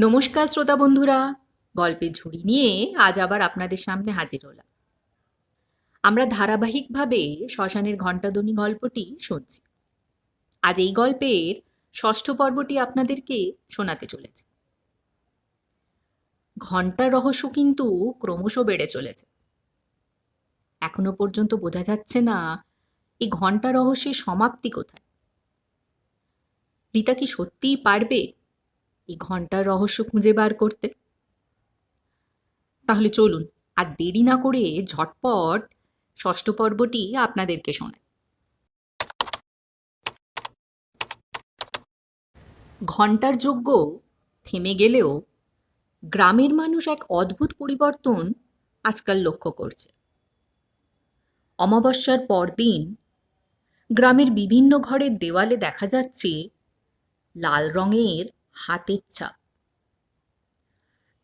নমস্কার, শ্রোতা বন্ধুরা। গল্পের ঝুড়ি নিয়ে আজ আবার আপনাদের সামনে হাজির হলাম। আমরা ধারাবাহিকভাবে শ্মশানের ঘণ্টাধ্বনি গল্পটি শুনছি। আজ এই গল্পের ষষ্ঠ পর্বটি আপনাদেরকে শোনাতে চলেছে। ঘণ্টার রহস্য কিন্তু ক্রমশ বেড়ে চলেছে। এখনও পর্যন্ত বোঝা যাচ্ছে না এই ঘণ্টা রহস্যের সমাপ্তি কোথায়? রীতা কি সত্যিই পারবে এই ঘণ্টার রহস্য খুঁজে বার করতে। তাহলে চলুন, আর দেরি না করে ঝটপট ষষ্ঠ পর্বটি আপনাদেরকে শোনায় ঘণ্টার যোগ্য থেমে গেলেও গ্রামের মানুষ এক অদ্ভুত পরিবর্তন আজকাল লক্ষ্য করছে। অমাবস্যার পরদিন গ্রামের বিভিন্ন ঘরের দেওয়ালে দেখা যাচ্ছে লাল রঙের হাতের ছাপ।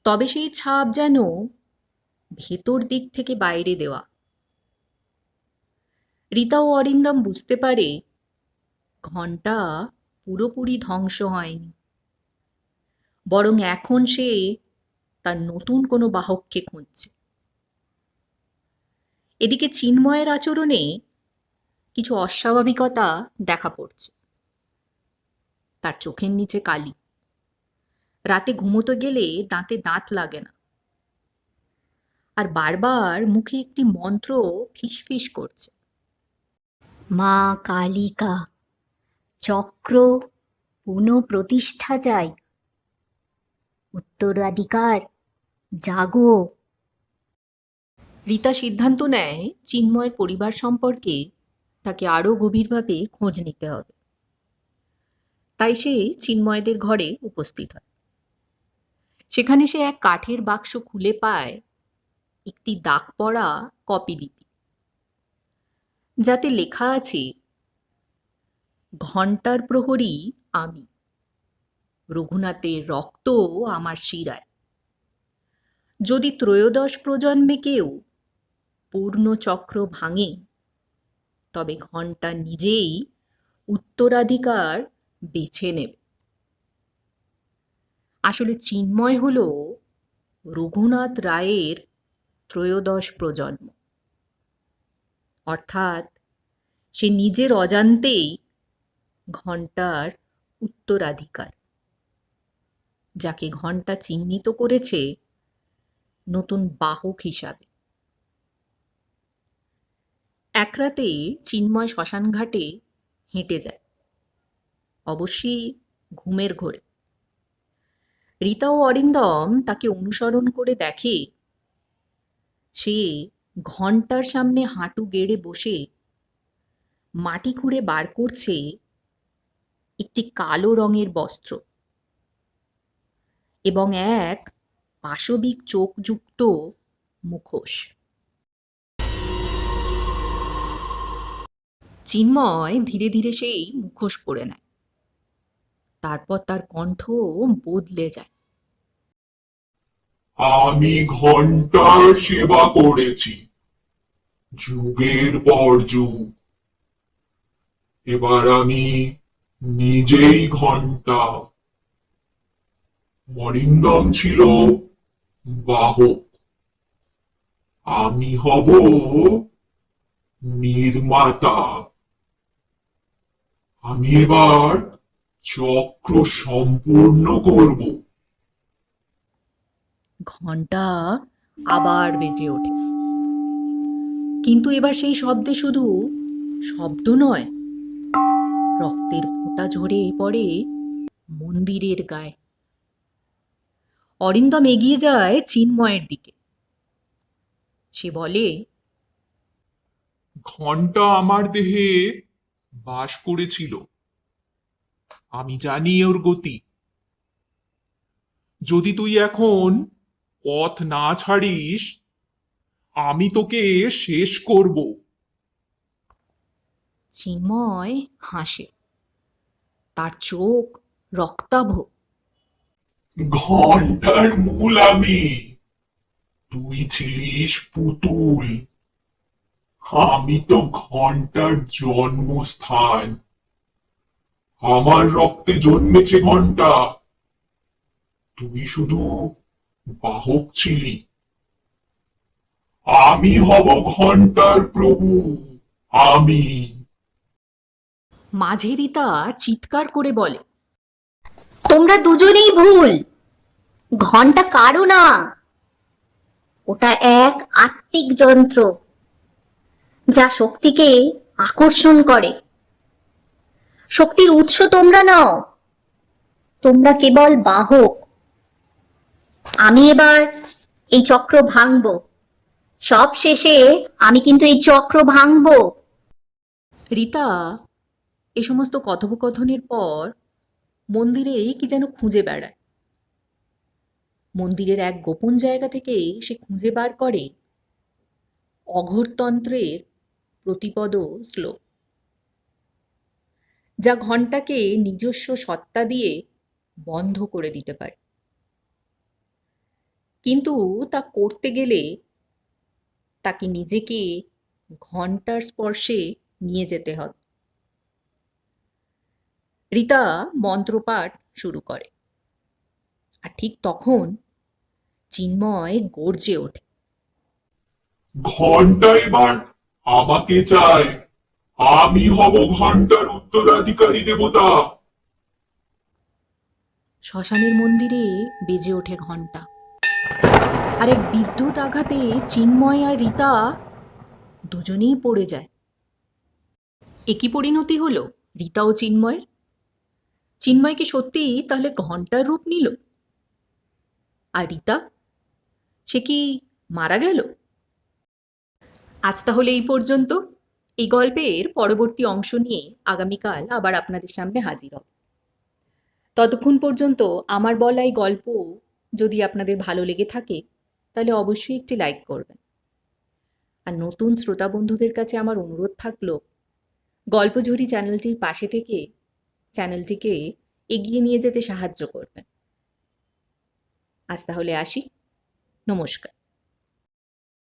তবে সেই ছাপ যেন ভেতর দিক থেকে বাইরে দেওয়া। রীতা ও অরিন্দম বুঝতে পারে ঘণ্টা পুরোপুরি ধ্বংস হয়নি। বরং এখন সে তার নতুন কোনো বাহককে খুঁজছে। এদিকে চিন্ময়ের আচরণে কিছু অস্বাভাবিকতা দেখা পড়ছে। তার চোখের নিচে কালি। রাতে ঘুমোতে গেলে দাঁতে দাঁত লাগে না। আর বারবার মুখে একটি মন্ত্র ফিসফিস করছে। মা কালিকা চক্র পুনঃপ্রতিষ্ঠা চাই উত্তরাধিকার জাগো। রীতা সিদ্ধান্ত নেয় চিন্ময়ের পরিবার সম্পর্কে তাকে আরও গভীরভাবে খোঁজ নিতে হবে। তাই সে চিন্ময়দের ঘরে উপস্থিত হয়। সেখানে সে এক কাঠের বাক্স খুলে পায় একটি দাগ পড়া কপিলিপি যাতে লেখা আছে ঘণ্টার প্রহরী আমি, রঘুনাথের রক্ত আমার শিরায়। যদি ত্রয়োদশ প্রজন্মে কেউ পূর্ণ চক্র ভাঙে, তবে ঘণ্টা নিজেই উত্তরাধিকার বেছে নেবে। আসলে চিন্ময় হল রঘুনাথ রায়ের ত্রয়োদশ প্রজন্ম। অর্থাৎ সে নিজের অজান্তেই ঘণ্টার উত্তরাধিকার, যাকে ঘণ্টা চিহ্নিত করেছে নতুন বাহক হিসাবে। এক রাতে চিন্ময় শ্মশানঘাটে হেঁটে যায়। অবশ্যই ঘুমের ঘোরে। রীতা ও অরিন্দম তাকে অনুসরণ করে দেখে। সে ঘণ্টার সামনে হাঁটু গেড়ে বসে। মাটি খুঁড়ে বার করছে একটি কালো রঙের বস্ত্র এবং এক পাশবিক চোখযুক্ত মুখোশ। চিন্ময় ধীরে ধীরে সেই মুখোশ পরে নেয়। তারপর তার কণ্ঠ বদলে যায়। আমি ঘণ্টার সেবা করেছি। যুগের পর যুগ। এবার আমি নিজেই ঘণ্টা। অরিন্দম ছিল বাহক। আমি হব নির্মাতা। আমি এবার চক্র সম্পূর্ণ করব। ঘণ্টা আবার বেজে ওঠে। কিন্তু এবার সেই শব্দে শুধু শব্দ নয়, রক্তের ফোঁটা ঝরে পড়ে মন্দিরের গায়ে। অরিন্দম এগিয়ে যায় চিন্ময়ের দিকে। সে বলে, ঘণ্টা আমার দেহে বাস করেছিল। আমি জানি ওর গতি। যদি তুই এখন পথ না ছাড়িস আমি তোকে শেষ করব। চিন্ময় হাসে। তার চোখ রক্তাভ। ঘণ্টার মূল আমি। তুই ছিলিস পুতুল। আমি তো ঘণ্টার জন্মস্থান। আমার রক্তে জন্মেছে ঘণ্টা। তুই শুধু বাহক ছিলি। আমি হব ঘণ্টার প্রভু আমি। মাঝে রীতা চিৎকার করে বলে তোমরা দুজনেই ভুল। ঘণ্টা কারও না। ওটা এক আত্মিক যন্ত্র যা শক্তিকে আকর্ষণ করে। শক্তির উৎস তোমরা নাও। তোমরা কেবল বাহক। আমি এবার এই চক্র ভাঙবো। সব শেষে আমি কিন্তু এই চক্র ভাঙবো। রীতা, এ সমস্ত কথোপকথনের পর মন্দিরে কি যেন খুঁজে বেড়ায়। মন্দিরের এক গোপন জায়গা থেকে সে খুঁজে বার করে অঘরতন্ত্রের প্রতিপদ শ্লোক, যা ঘন্টাকে নিজস্ব সত্তা দিয়ে বন্ধ করে দিতে পারে। কিন্তু তা করতে গেলে তাকে নিজেকে ঘণ্টার স্পর্শে নিয়ে যেতে হবে। রীতা মন্ত্রপাঠ শুরু করে আর ঠিক তখন চিন্ময় গর্জে ওঠে। ঘণ্টা এবার আমাকে চায় আমি হব ঘণ্টার উত্তরাধিকারী দেবতা। শ্মশানের মন্দিরে বেজে ওঠে ঘণ্টা আর এক বিদ্যুৎ আঘাতে চিন্ময় আর রীতা দুজনেই পড়ে যায়। একই পরিণতি হলো? রীতা ও চিন্ময়ের? চিন্ময় কি সত্যি তাহলে ঘণ্টার রূপ নিল? আর রীতা? সে কি মারা গেল? আজ তাহলে এই পর্যন্ত। এই গল্পের পরবর্তী অংশ নিয়ে আগামীকাল আবার আপনাদের সামনে হাজির হব। ততক্ষণ পর্যন্ত আমার বলা এই গল্প যদি আপনাদের ভালো লেগে থাকে, তাহলে অবশ্যই একটি লাইক করবেন। আর নতুন শ্রোতা বন্ধুদের কাছে আমার অনুরোধ থাকল, গল্পঝুরি চ্যানেলটির পাশে থেকে চ্যানেলটিকে এগিয়ে নিয়ে যেতে সাহায্য করবেন। আজ তাহলে আসি। নমস্কার।